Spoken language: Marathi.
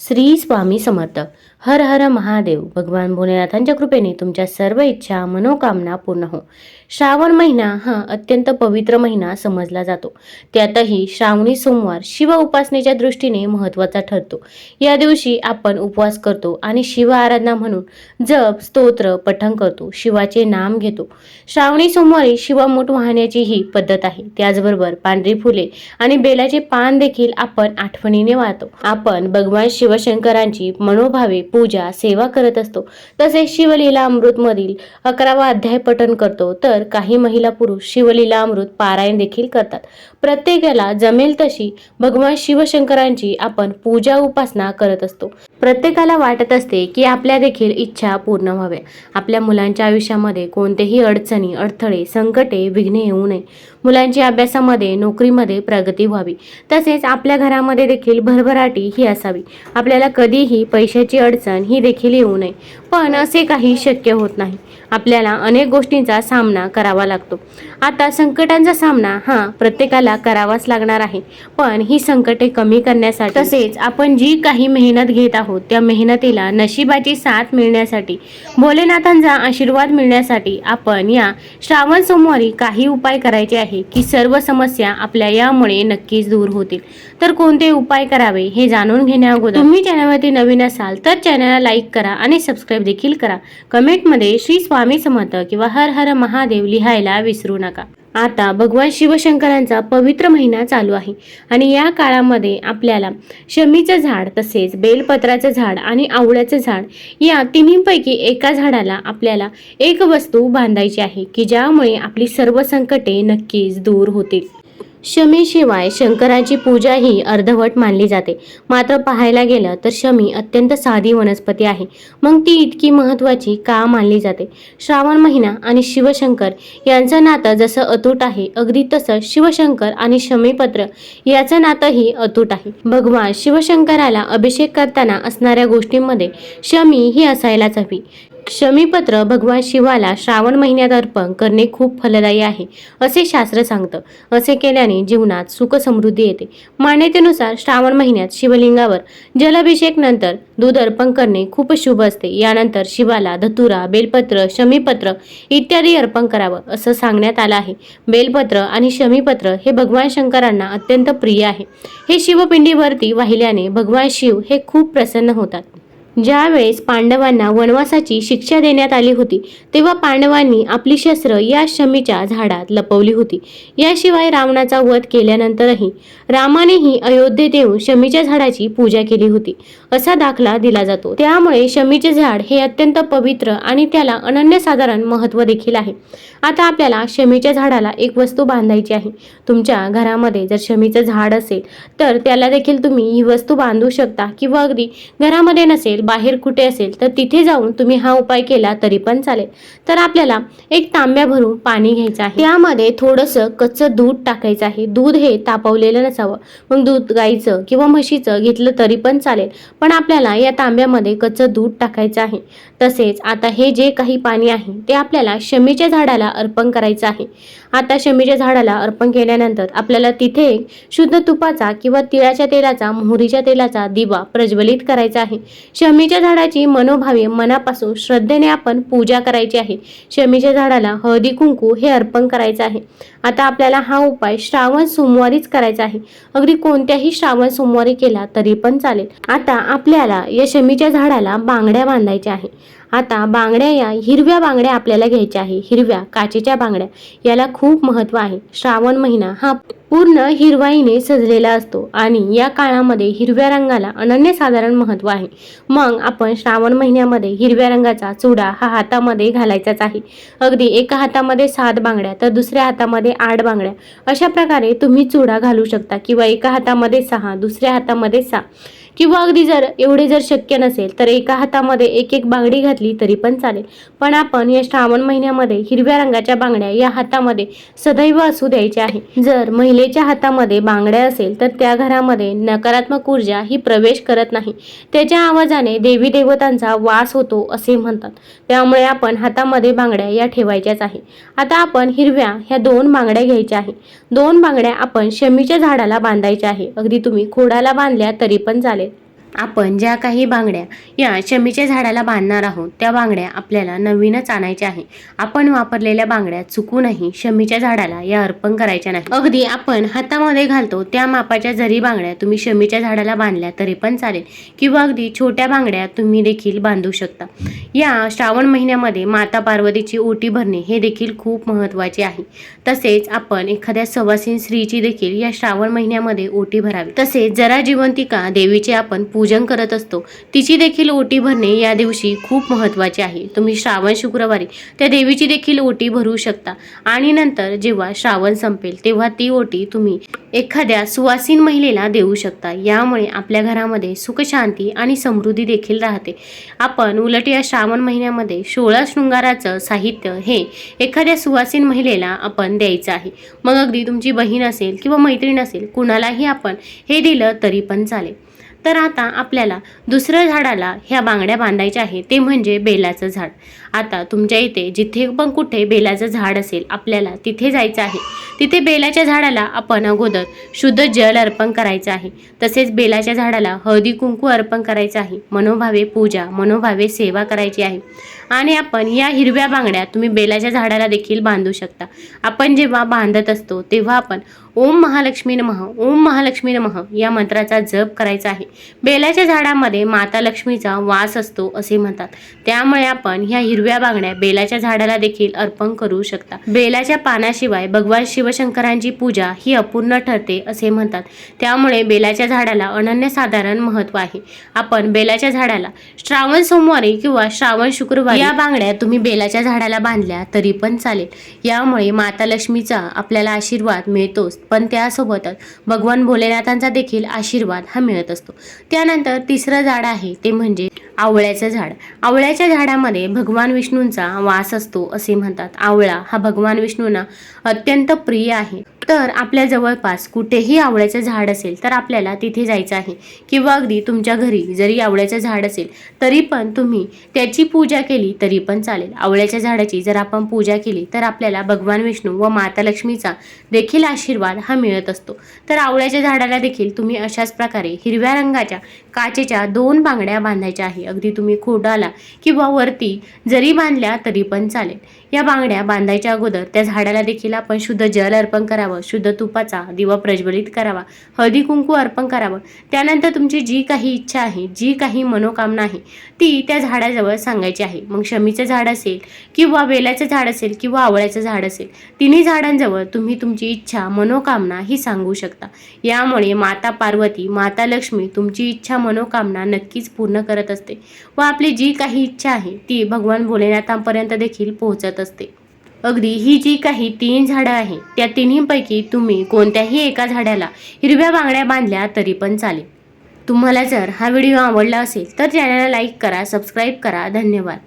श्री स्वामी समर्थ. हर हर महादेव. भगवान भोलेनाथांच्या कृपेने तुमच्या सर्व इच्छा मनोकामना पूर्ण हो. श्रावण महिना हा अत्यंत पवित्र महिना समजला जातो. त्यातही श्रावणी सोमवार शिव उपासनेच्या दृष्टीने महत्त्वाचा ठरतो. या दिवशी आपण उपवास करतो आणि शिव आराधना म्हणून जप स्तोत्र पठण करतो. शिवाचे नाम घेतो. श्रावणी सोमवारी शिवामूठ वाहण्याची ही पद्धत आहे. त्याचबरोबर पांढरी फुले आणि बेलाचे पान देखील आपण आठवणीने वाहतो. आपण भगवान शिव शिवशंकरांची मनोभावे पूजा सेवा करत असतो. तसेच शिवलीला अमृतमधील अकरावा अध्याय पठण करतो. तर काही महिला पुरुष शिवलीला अमृत पारायण देखील करतात. प्रत्येकाला जमेल तशी भगवान शिवशंकरांची आपण पूजा उपासना करत असतो. प्रत्येकाला वाटत असते की आपल्या देखील इच्छा पूर्ण व्हाव्या. आपल्या मुलांच्या आयुष्यामध्ये कोणतेही अडचणी अडथळे संकटे विघ्ने येऊ नये. मुलांची अभ्यासामध्ये नोकरीमध्ये प्रगती व्हावी. तसेच आपल्या घरामध्ये देखील भरभराटी ही असावी. आपल्याला कधीही पैशाची अडचण ही देखील येऊ नये. पण असे काही शक्य होत नाही. आपल्याला अनेक गोष्टींचा सामना करावा लागतो. आता संकटांचा सामना हा प्रत्येकाला करावाच लागणार आहे. पण ही संकटे कमी करण्यासाठी तसेच आपण जी काही मेहनत घेत आहोत त्या मेहनतीला नशिबाची साथ मिळण्यासाठी भोलेनाथांचा आशीर्वाद मिळण्यासाठी आपण या श्रावण सोमवारी काही उपाय करायचे आहे की सर्व समस्या आपल्या यामुळे नक्कीच दूर होतील. तर कोणते उपाय करावे हे जाणून घेण्याअगोदर तुम्ही चॅनलवरती नवीन असाल तर चॅनलला लाईक करा आणि सबस्क्राईब देखील करा. कमेंटमध्ये श्री स्वामी समर्थ किंवा हर हर महादेव लिहायला विसरू नका. आता भगवान शिवशंकरांचा पवित्र महिना चालू आहे आणि या काळामध्ये आपल्याला शमीचं झाड तसेच बेलपत्राचं झाड आणि आवळ्याचं झाड या तिन्हीपैकी एका झाडाला आपल्याला एक वस्तू बांधायची आहे की ज्यामुळे आपली सर्व संकटे नक्कीच दूर होतील. शमीशिवाय शंकराची पूजा ही अर्धवट मानली जाते. मात्र पाहायला गेलं तर शमी अत्यंत साधी वनस्पती आहे. मग ती इतकी महत्त्वाची का मानली जाते? श्रावण महिना आणि शिवशंकर यांचं नातं जसं अतूट आहे अगदी तसं शिवशंकर आणि शमीपत्र याचं नातंही अतूट आहे. भगवान शिवशंकराला अभिषेक करताना असणाऱ्या गोष्टींमध्ये शमी ही असायलाच हवी. शमीपत्र भगवान शिवाला श्रावण महिन्यात अर्पण करणे खूप फलदायी आहे असे शास्त्र सांगतं. असे केल्याने जीवनात सुख समृद्धी येते. मान्यतेनुसार श्रावण महिन्यात शिवलिंगावर जलाभिषेक नंतर दूध अर्पण करणे खूप शुभ असते. यानंतर शिवाला धतुरा बेलपत्र शमीपत्र इत्यादी अर्पण करावं असं सांगण्यात आलं आहे. बेलपत्र आणि शमीपत्र हे भगवान शंकरांना अत्यंत प्रिय आहे. हे शिवपिंडीवरती वाहिल्याने भगवान शिव हे खूप प्रसन्न होतात. ज्यावेळेस पांडवांना वनवासाची शिक्षा देण्यात आली होती तेव्हा पांडवांनी आपली शस्त्र या शमीच्या झाडात लपवली होती. याशिवाय रावणाचा वध केल्यानंतरही रामानेही अयोध्येत येऊन शमीच्या झाडाची पूजा केली होती. असा दाखला दिला जातो. त्यामुळे शमीचे झाड हे अत्यंत पवित्र आणि त्याला अनन्यसाधारण महत्त्व देखील आहे. आता आपल्याला शमीच्या झाडाला एक वस्तू बांधायची आहे. तुमच्या घरामध्ये जर शमीचं झाड असेल तर त्याला देखील तुम्ही ही वस्तू बांधू शकता किंवा अगदी घरामध्ये नसेल बाहेर कुठे असेल तर तिथे जाऊन तुम्ही हा उपाय केला तरी पण चालेल. तर आपल्याला एक तांब्या भरून पाणी घ्यायचं आहे. त्यामध्ये थोडंसं कच्चं दूध टाकायचं आहे. दूध हे तापवलेलं नसावं. मग दूध गाईचं किंवा म्हशीचं घेतलं तरी पण चालेल. पण आपल्याला या तांब्यामध्ये कच्चं दूध टाकायचं आहे. तसेच आता हे जे काही पाणी आहे ते आपल्याला शमीच्या झाडाला अर्पण करायचं आहे. आता शमीच्या झाडाला अर्पण केल्यानंतर आपल्याला तिथे शुद्ध तुपाचा किंवा तिळाच्या तेलाचा मोहरीच्या तेलाचा दिवा प्रज्वलित करायचा आहे. शमी शमीच्या झाडाची मनोभावे मनापासून श्रद्धेने आपण पूजा करायची आहे. शमीच्या झाडाला हळदी कुंकू हे अर्पण करायचं आहे. आता आपल्याला हा उपाय श्रावण सोमवारीच करायचा आहे. अगदी कोणत्याही श्रावण सोमवारी केला तरी पण चालेल. आता आपल्याला या शमीच्या झाडाला बांगड्या बांधायच्या आहे. आता बांगड्या या हिरव्या बांगड्या आपल्याला घ्यायच्या आहे. हिरव्या काचेच्या बांगड्या. याला खूप महत्त्व आहे. श्रावण महिना हा पूर्ण हिरवाईने सजलेला असतो आणि या काळामध्ये हिरव्या रंगाला अनन्यसाधारण महत्त्व आहे. मग आपण श्रावण महिन्यामध्ये हिरव्या रंगाचा चुडा हा हातामध्ये घालायचाच आहे. अगदी एका हातामध्ये सात बांगड्या तर दुसऱ्या हातामध्ये आठ बांगड्या. अशा प्रकारे तुम्ही चुडा घालू शकता किंवा एका हातामध्ये सहा दुसऱ्या हातामध्ये सहा. किंवा अगदी जर एवढे जर शक्य नसेल तर एका हातामध्ये एक एक बांगडी घातली तरी पण चालेल. पण आपण या श्रावण महिन्यामध्ये हिरव्या रंगाच्या बांगड्या या हातामध्ये सदैव असू द्यायच्या आहे. जर महिलेच्या हातामध्ये बांगड्या असेल तर त्या घरामध्ये नकारात्मक ऊर्जा ही प्रवेश करत नाही. त्याच्या आवाजाने देवी देवतांचा वास होतो असे म्हणतात. त्यामुळे आपण हातामध्ये बांगड्या या ठेवायच्याच आहे. आता आपण हिरव्या ह्या दोन बांगड्या घ्यायच्या आहे. दोन बांगड्या आपण शमीच्या झाडाला बांधायच्या आहे. अगदी तुम्ही खोडाला बांधल्या तरी पण चालेल. आपण ज्या काही बांगड्या या शमीच्या झाडाला बांधणार आहोत त्या बांगड्या आपल्याला नवीनच आणायच्या आहे आपण वापरलेल्या बांगड्या चुकूनही शमीच्या झाडाला या अर्पण करायच्या नाही अगदी आपण हातामध्ये घालतो त्या मापाच्या जरी बांगड्या तुम्ही शमीच्या झाडाला बांधल्या तरी पण चालेल किंवा अगदी छोट्या बांगड्या तुम्ही देखील बांधू शकता. या श्रावण महिन्यामध्ये माता पार्वतीची ओटी भरणे हे देखील खूप महत्त्वाचे आहे. तसेच आपण एखाद्या सवासीन स्त्रीची देखील या श्रावण महिन्यामध्ये ओटी भरावी. तसेच जरा जिवंतिका देवीचे आपण पूजन करत असतो. तिची देखील ओटी भरणे या दिवशी खूप महत्त्वाचे आहे. तुम्ही श्रावण शुक्रवारी त्या देवीची देखील ओटी भरू शकता. आणि नंतर जेव्हा श्रावण संपेल तेव्हा ती ओटी तुम्ही एखाद्या सुवासीन महिलेला देऊ शकता. यामुळे आपल्या घरामध्ये सुखशांती आणि समृद्धी देखील राहते. आपण उलट या श्रावण महिन्यामध्ये सोळा शृंगाराचं साहित्य हे एखाद्या सुवासीन महिलेला आपण द्यायचं आहे. मग अगदी तुमची बहीण असेल किंवा मैत्रीण असेल कुणालाही आपण हे दिलं तरी पण चालेल. तर आता आपल्याला दुसऱ्या झाडाला ह्या बांगड्या बांधायच्या आहे ते म्हणजे बेलाचं झाड. आता तुमच्या इथे जिथे पण कुठे बेलाचं झाड असेल आपल्याला तिथे जायचं आहे. तिथे बेलाच्या झाडाला आपण अगोदर शुद्ध जल अर्पण करायचं आहे. तसेच बेलाच्या झाडाला हळदी कुंकू अर्पण करायचं आहे. मनोभावे पूजा मनोभावे सेवा करायची आहे. आणि आपण या हिरव्या बांगड्या तुम्ही बेलाच्या झाडाला देखील बांधू शकता. आपण जेव्हा बांधत असतो तेव्हा आपण ओम महालक्ष्मी नमः ओम महालक्ष्मी नमः या मंत्राचा जप करायचा आहे. बेलाच्या झाडामध्ये माता लक्ष्मीचा वास असतो असे म्हणतात. त्यामुळे आपण ह्या हिरव्या बांगड्या बेलाच्या झाडाला देखील अर्पण करू शकता. बेलाच्या पानाशिवाय भगवान शिवशंकरांची पूजा ही अपूर्ण ठरते असे म्हणतात. त्यामुळे बेलाच्या झाडाला अनन्यसाधारण महत्त्व आहे. आपण बेलाच्या झाडाला श्रावण सोमवारी किंवा श्रावण शुक्रवारी या बांगड्या तुम्ही बेलाच्या झाडाला बांधल्या तरी पण चालेल. यामुळे माता लक्ष्मीचा आपल्याला आशीर्वाद मिळतोच. पण त्यासोबतच भगवान भोलेनाथांचा देखील आशीर्वाद हा मिळत असतो. त्यानंतर तिसरं झाड आहे ते म्हणजे आवळ्याचं झाड. आवळ्याच्या झाडामध्ये भगवान विष्णूंचा वास असतो असे म्हणतात. आवळा हा भगवान विष्णूंना अत्यंत प्रिय आहे. तर आपल्या जवळपास कुठेही आवळ्याचं झाड असेल तर आपल्याला तिथे जायचं आहे. किंवा अगदी तुमच्या घरी जरी आवळ्याचं झाड असेल तरी पण तुम्ही त्याची पूजा केली तरी पण चालेल. आवळ्याच्या झाडाची जर आपण पूजा केली तर आपल्याला भगवान विष्णू व माता लक्ष्मीचा देखील आशीर्वाद हा मिळत असतो. तर आवळ्याच्या झाडाला देखील तुम्ही अशाच प्रकारे हिरव्या रंगाच्या काचेच्या दोन बांगड्या बांधायच्या आहे. अगदी तुम्ही खोडाला किंवा वरती जरी बांधल्या तरी पण चालेल. या बांगड्या बांधायच्या अगोदर त्या झाडाला देखील आपण शुद्ध जल अर्पण करावं. शुद्ध तुपाचा दिवा प्रज्वलित करावा हळदी कुंकू अर्पण करावं. त्यानंतर तुमची जी काही इच्छा आहे जी काही मनोकामना आहे ती त्या झाडाजवळ सांगायची आहे. मग शमीचं झाड असेल किंवा वेलाचं झाड असेल किंवा आवळ्याचं झाड असेल तिन्ही झाडांजवळ तुम्ही तुमची इच्छा मनोकामना ही सांगू शकता. यामुळे माता पार्वती माता लक्ष्मी तुमची इच्छा मनोकामना नक्कीच पूर्ण करत असते व आपली जी काही इच्छा आहे ती भगवान भोलेनाथांपर्यंत देखील पोहोचत असते. अगदी ही जी काही तीन झाडं आहे त्या तिन्हीपैकी तुम्ही कोणत्याही एका झाडाला हिरव्या बांगड्या बांधल्या तरी पण चालेल. तुम्हाला जर हा व्हिडिओ आवडला असेल तर चॅनलला लाईक करा सबस्क्राईब करा. धन्यवाद.